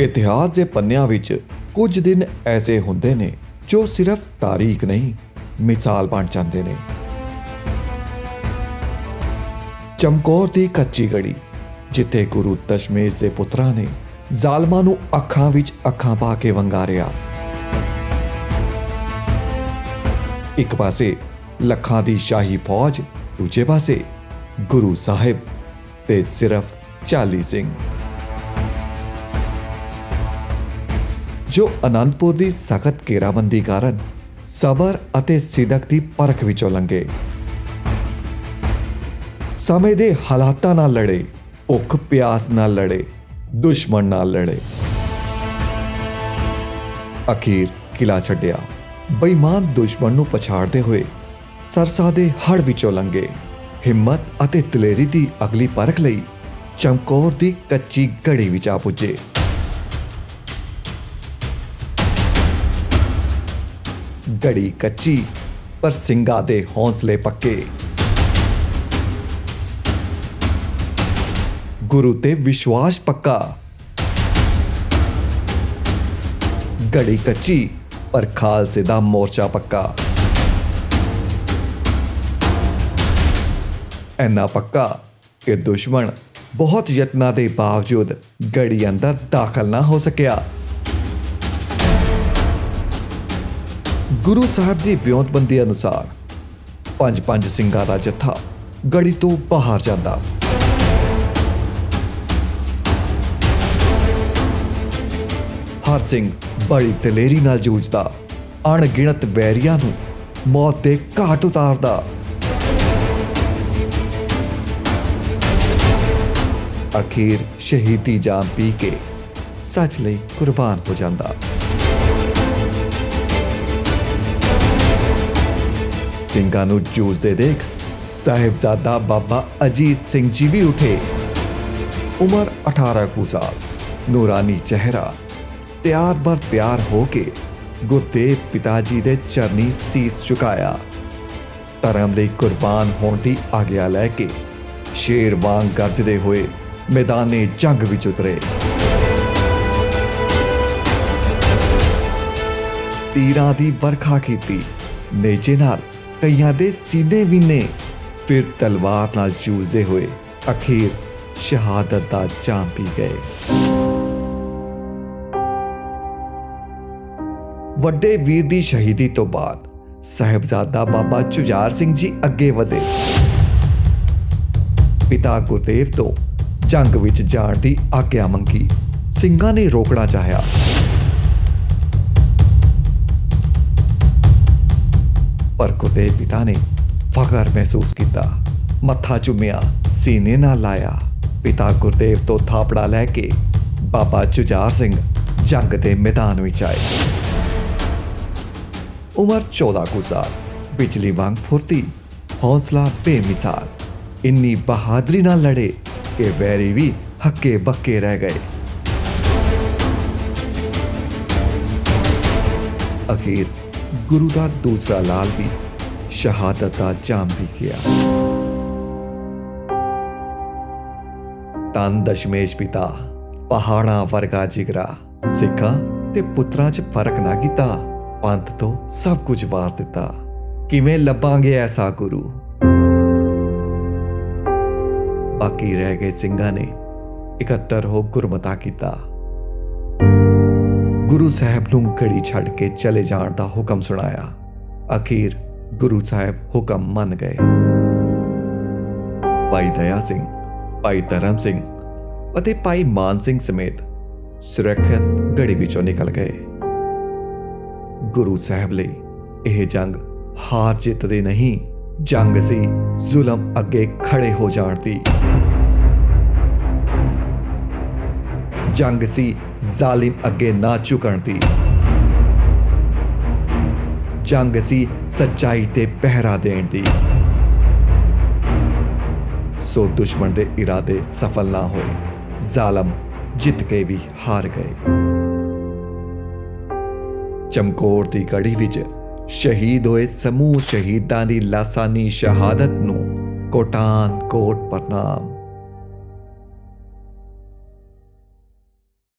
ਇਤਿਹਾਸ ਦੇ ਪੰਨਿਆਂ ਵਿੱਚ ਕੁਝ ਦਿਨ ਐਸੇ ਹੁੰਦੇ ਨੇ ਜੋ ਸਿਰਫ ਤਾਰੀਖ ਨਹੀਂ, ਮਿਸਾਲ ਬਣ ਜਾਂਦੇ ਨੇ। ਚਮਕੌਰ ਦੀ ਕੱਚੀ ਗੜੀ ਜਿੱਥੇ ਗੁਰੂ ਦਸ਼ਮੇਸ਼ ਦੇ ਪੁੱਤਰਾਂ ਨੇ ਜ਼ਾਲਮਾਂ ਨੂੰ ਅੱਖਾਂ ਵਿੱਚ ਅੱਖਾਂ ਪਾ ਕੇ ਵੰਗਾਰਿਆ। ਇੱਕ ਪਾਸੇ ਲੱਖਾਂ ਦੀ ਸ਼ਾਹੀ ਫੌਜ, ਦੂਜੇ ਪਾਸੇ ਗੁਰੂ ਸਾਹਿਬ ਤੇ ਸਿਰਫ 40 ਸਿੰਘ। ਜੋ ਅਨੰਦਪੁਰ ਦੀ ਸਖਤ ਘੇਰਾਬੰਦੀ ਕਾਰਨ ਸਬਰ ਅਤੇ ਸਿਦਕ ਦੀ ਪਰਖ ਵਿੱਚੋਂ ਲੰਘੇ। ਸਮੇਂ ਦੇ ਹਾਲਾਤਾਂ ਨਾਲ ਲੜੇ, ਭੁੱਖ ਪਿਆਸ ਨਾਲ ਲੜੇ, ਦੁਸ਼ਮਣ ਨਾਲ ਲੜੇ। ਅਖੀਰ ਕਿਲਾ ਛੱਡਿਆ। ਬੇਈਮਾਨ ਦੁਸ਼ਮਣ ਨੂੰ ਪਛਾੜਦੇ ਹੋਏ ਸਰਸਾ ਦੇ ਹੜ ਵਿੱਚੋਂ ਲੰਘੇ। ਹਿੰਮਤ ਅਤੇ ਦਲੇਰੀ ਦੀ ਅਗਲੀ ਪਰਖ ਲਈ ਚਮਕੌਰ ਦੀ ਕੱਚੀ ਘੜੀ ਵਿੱਚ ਆ ਪੁੱਜੇ। ਗੜੀ ਕੱਚੀ, ਪਰ ਸਿੰਘਾਂ ਦੇ ਹੌਸਲੇ ਪੱਕੇ। ਗੁਰੂ ਤੇ ਵਿਸ਼ਵਾਸ ਪੱਕਾ। ਗੜੀ ਕੱਚੀ, ਪਰ ਖਾਲਸੇ ਦਾ ਮੋਰਚਾ ਪੱਕਾ। ਐਨਾ ਪੱਕਾ ਕਿ ਦੁਸ਼ਮਣ ਬਹੁਤ ਯਤਨਾਂ ਦੇ ਬਾਵਜੂਦ ਗੜੀ ਅੰਦਰ ਦਾਖਲ ਨਾ ਹੋ ਸਕਿਆ। ਗੁਰੂ ਸਾਹਿਬ ਦੀ ਵਿਉਂਤਬੰਦੀ ਅਨੁਸਾਰ ਪੰਜ ਪੰਜ ਸਿੰਘਾਂ ਦਾ ਜੱਥਾ ਗੜੀ ਤੋਂ ਬਾਹਰ ਜਾਂਦਾ। ਹਰ ਸਿੰਘ ਬੜੀ ਦਲੇਰੀ ਨਾਲ ਜੂਝਦਾ, ਅਣਗਿਣਤ ਵੈਰੀਆਂ ਨੂੰ ਮੌਤ ਦੇ ਘਾਟ ਉਤਾਰਦਾ। ਅਖੀਰ ਸ਼ਹੀਦੀ ਜਾਨ ਪੀ ਕੇ ਸੱਚ ਲਈ ਕੁਰਬਾਨ ਹੋ ਜਾਂਦਾ। ਸਿੰਘਾਂ ਨੂੰ ਜੂਝਦੇ ਦੇਖ ਸਾਹਿਬਜ਼ਾਦਾ ਬਾਬਾ ਅਜੀਤ ਸਿੰਘ ਜੀ ਵੀ ਉਠੇ। ਉਮਰ 18 ਕੁ ਸਾਲ, ਨੂਰਾਨੀ ਚਿਹਰਾ, ਤਿਆਰ ਬਰ ਤਿਆਰ ਹੋ ਕੇ ਗੁਰਦੇਵ ਪਿਤਾ ਜੀ ਦੇ ਚਰਨੀ ਸੀਸ ਝੁਕਾਇਆ। ਧਰਮ ਲਈ ਕੁਰਬਾਨ ਹੋਣ ਦੀ ਆਗਿਆ ਲੈ ਕੇ ਸ਼ੇਰ ਵਾਂਗ ਗਰਜਦੇ ਹੋਏ ਮੈਦਾਨੇ ਜੰਗ ਵਿੱਚ ਉਤਰੇ। ਤੀਰਾਂ ਦੀ ਵਰਖਾ ਕੀਤੀ ਨੇਜੇ ਨਾਲ ਕਈਆਂ ਦੇ ਸੀਨੇ ਵੀ ਨੇ। ਫਿਰ ਤਲਵਾਰ ਨਾਲ ਜੂਝਦੇ ਹੋਏ ਅਖੀਰ ਸ਼ਹਾਦਤ ਦਾ ਜਾਮ ਪੀ ਗਏ। ਵੱਡੇ ਵੀਰ ਦੀ ਸ਼ਹੀਦੀ ਤੋਂ ਬਾਅਦ ਸਾਹਿਬਜ਼ਾਦਾ ਬਾਬਾ ਝੁਜਾਰ ਸਿੰਘ ਜੀ ਅੱਗੇ ਵਧੇ। ਪਿਤਾ ਗੁਰਦੇਵ ਤੋਂ ਜੰਗ ਵਿੱਚ ਜਾਣ ਦੀ ਆਗਿਆ ਮੰਗੀ। ਸਿੰਘਾਂ ਨੇ ਰੋਕਣਾ ਚਾਹਿਆ। ਪਰ ਗੁਰਦੇਵ ਪਿਤਾ ਨੇ ਫਖਰ ਮਹਿਸੂਸ ਕੀਤਾ। ਮੱਥਾ ਚੁੰਮਿਆ ਸੀਨੇ ਨਾਲ ਲਾਇਆ। ਪਿਤਾ ਗੁਰਦੇਵ ਤੋਂ ਥਾਪੜਾ ਲੈ ਕੇ ਬਾਬਾ ਝੁਜਾਰ ਸਿੰਘ ਜੰਗ ਦੇ ਮੈਦਾਨ ਵਿੱਚ ਆਏ। ਉਮਰ 14 ਕੁ ਸਾਲ, ਬਿਜਲੀ ਵਾਂਗ ਫੁਰਤੀ, ਹੌਸਲਾ ਬੇਮਿਸਾਲ। ਇੰਨੀ ਬਹਾਦਰੀ ਨਾਲ ਲੜੇ ਕਿ ਵੈਰੀ ਵੀ ਹੱਕੇ ਬੱਕੇ ਰਹਿ ਗਏ। ਅਖੀਰ ਗੁਰੂ ਦਾ ਦੂਸਰਾ ਲਾਲ ਵੀ, ਸ਼ਹਾਦਤ ਦਾ ਜਾਮ ਵੀ ਗਿਆ। ਤਨ ਦਸ਼ਮੇਸ਼ ਪਿਤਾ, ਪਹਾੜਾਂ ਵਰਗਾ ਜਿਗਰਾ, ਸਿੱਖਾਂ ਤੇ ਪੁੱਤਰਾਂ 'ਚ ਫ਼ਰਕ ਨਾ ਕੀਤਾ। ਪੰਥ ਤੋਂ ਸਭ ਕੁਝ ਵਾਰ ਦਿੱਤਾ। ਕਿਵੇਂ ਲੱਭਾਂਗੇ ਐਸਾ ਗੁਰੂ? ਬਾਕੀ ਰਹਿ ਗਏ ਸਿੰਘਾਂ ਨੇ, ਇਕੱਤਰ ਹੋ ਗੁਰਮਤਾ ਕੀਤਾ। ਗੁਰੂ ਸਾਹਿਬ ਨੂੰ ਘੜੀ ਛੱਡ ਕੇ ਚਲੇ ਜਾਣ ਦਾ ਹੁਕਮ ਸੁਣਾਇਆ। ਅਖੀਰ ਗੁਰੂ ਸਾਹਿਬ ਹੁਕਮ ਮੰਨ ਗਏ। ਭਾਈ ਦਇਆ ਸਿੰਘ, ਭਾਈ ਧਰਮ ਸਿੰਘ ਅਤੇ ਭਾਈ ਮਾਨ ਸਿੰਘ ਸਮੇਤ ਸੁਰੱਖਿਅਤ ਘੜੀ ਵਿੱਚੋਂ ਨਿਕਲ ਗਏ। ਗੁਰੂ ਸਾਹਿਬ ਲਈ ਇਹ ਜੰਗ ਹਾਰ ਜਿੱਤ ਦੀ ਨਹੀਂ, ਜੰਗ ਸੀ ਜ਼ੁਲਮ ਅੱਗੇ ਖੜੇ ਹੋ ਜਾਣ ਦੀ। ਜੰਗ ਸੀ। ਜ਼ਾਲਿਮ ਅੱਗੇ ਨਾ ਝੁਕਣ ਦੀ। ਜੰਗ ਸੀ ਸੱਚਾਈ ਤੇ ਪਹਿਰਾ ਦੇਣ ਦੀ। ਸੋ ਦੁਸ਼ਮਣ ਦੇ ਇਰਾਦੇ ਸਫਲ ਨਾ ਹੋਏ। ਜ਼ਾਲਮ ਜਿੱਤ ਕੇ ਵੀ ਹਾਰ ਗਏ। ਚਮਕੌਰ ਦੀ ਗੜੀ ਵਿੱਚ ਸ਼ਹੀਦ ਹੋਏ ਸਮੂਹ ਸ਼ਹੀਦਾਂ ਦੀ ਲਾਸਾਨੀ ਸ਼ਹਾਦਤ ਨੂੰ ਕੋਟਾਨ ਕੋਟ ਪ੍ਰਣਾਮ।